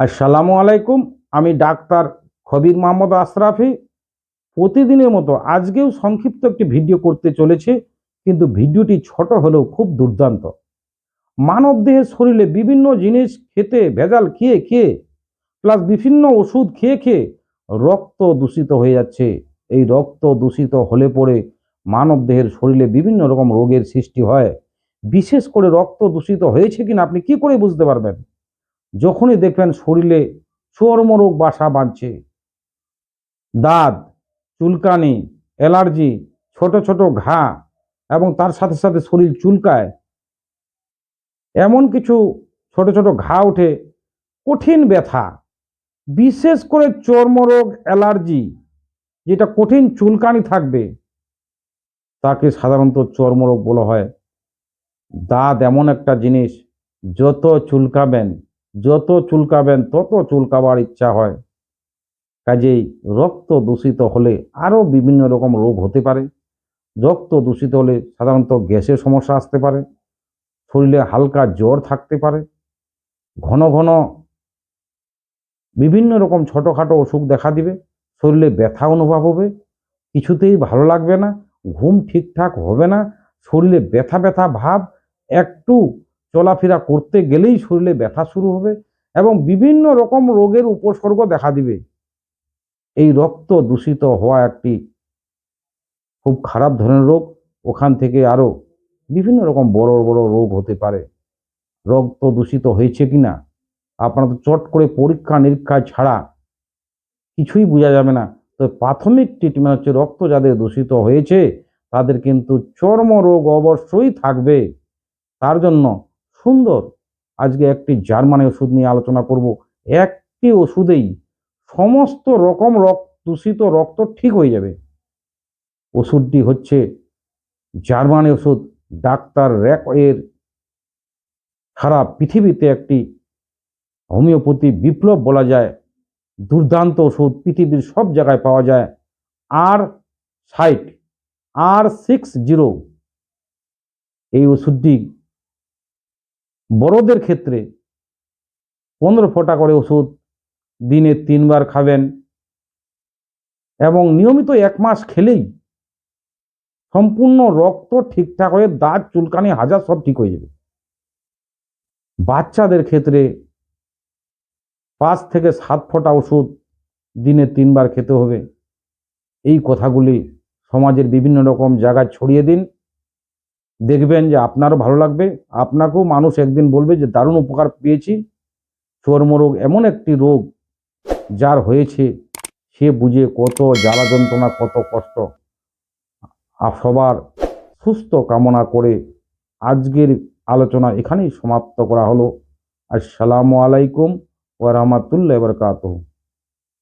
আসসালামু আলাইকুম, আমি ডাক্তার খবির মোহাম্মদ আশরাফি। প্রতিদিনের মতো আজকেও সংক্ষিপ্ত একটি ভিডিও করতে চলেছে, কিন্তু ভিডিওটি ছোট হলেও খুব দুর্দান্ত। মানব দেহের শরীরে বিভিন্ন জিনিস খেতে ভেজাল খেয়ে খেয়ে, প্লাস বিভিন্ন ওষুধ খেয়ে খেয়ে রক্ত দূষিত হয়ে যাচ্ছে। এই রক্ত দূষিত হলে পরে মানব দেহের শরীরে বিভিন্ন রকম রোগের সৃষ্টি হয়। বিশেষ করে রক্ত দূষিত হয়েছে কিনা আপনি কি করে বুঝতে পারবেন? যখনই দেখবেন শরীরে চর্মরোগ বাসা বাঁধছে, দাঁত, চুলকানি, অ্যালার্জি, ছোট ছোট ঘা এবং তার সাথে সাথে শরীর চুলকায়, এমন কিছু ছোট ছোট ঘা ওঠে, কঠিন ব্যথা, বিশেষ করে চর্মরোগ, অ্যালার্জি, যেটা কঠিন চুলকানি থাকবে, তাকে সাধারণত চর্মরোগ বলা হয়। দাঁত এমন একটা জিনিস, যত চুলকাবেন যত চুলকাবেন, তত চুলকাবার ইচ্ছা হয়। কাজেই রক্ত দূষিত হলে আরও বিভিন্ন রকম রোগ হতে পারে। রক্ত দূষিত হলে সাধারণত গ্যাসের সমস্যা আসতে পারে। শরীরে হালকা জ্বর থাকতে পারে। ঘন ঘন বিভিন্ন রকম ছোটোখাটো অসুখ দেখা দিবে। শরীরে ব্যথা অনুভব হবে। কিছুতেই ভালো লাগবে না, ঘুম ঠিকঠাক হবে না। শরীরে ব্যথা ব্যথা ভাব একটু চলাফেরা করতে গেলেই শরীরে ব্যথা শুরু হবে এবং বিভিন্ন রকম রোগের উপসর্গ দেখা দিবে। এই রক্ত দূষিত হওয়া একটি খুব খারাপ ধরনের রোগ। ওখান থেকে আরও বিভিন্ন রকম বড় বড় রোগ হতে পারে। রক্ত দূষিত হয়েছে কিনা? আপনার তো চট করে পরীক্ষা নিরীক্ষা ছাড়া কিছুই বোঝা যাবে না। তো প্রাথমিক ট্রিটমেন্ট হচ্ছে রক্ত যাদের দূষিত হয়েছে, তাদের কিন্তু চর্মরোগ অবশ্যই থাকবে। তার জন্য সুন্দর। আজকে একটি জার্মানি ওষুধ নিয়ে আলোচনা করব। একটি ওষুধেই সমস্ত রকম রক্ত, দূষিত রক্ত ঠিক হয়ে যাবে। ওষুধটি হচ্ছে জার্মানি ওষুধ। ডাক্তার র্যাক এর সারা পৃথিবীতে একটি হোমিওপ্যাথি বিপ্লব বলা যায়। দুর্দান্ত ওষুধ পৃথিবীর সব জায়গায় পাওয়া যায়। আর সাইট, আর সিক্স জিরো। এই ওষুধটি বড়দের ক্ষেত্রে পনেরো ফোঁটা করে ওষুধ দিনে তিনবার খাবেন এবং নিয়মিত এক মাস খেলেই সম্পূর্ণ রক্ত ঠিকঠাক হয়ে দাঁত, চুলকানি, হাজার সব ঠিক হয়ে যাবে। বাচ্চাদের ক্ষেত্রে পাঁচ থেকে সাত ফোঁটা ওষুধ দিনে তিনবার খেতে হবে। এই কথাগুলি সমাজের বিভিন্ন রকম জায়গায় ছড়িয়ে দিন। দেখবেন যে আপনারও ভালো লাগবে। আপনাকেও মানুষ একদিন বলবে যে, দারুণ উপকার পেয়েছি। চর্মরোগ এমন একটি রোগ যার হয়েছে। সে বুঝে কত জ্বালা যন্ত্রণা, কত কষ্ট। আর সবার সুস্থ কামনা করে আজকের আলোচনা এখানেই সমাপ্ত করা হলো। আসসালামু আলাইকুম ওয়া রাহমাতুল্লাহি ওয়া বারাকাতুহু।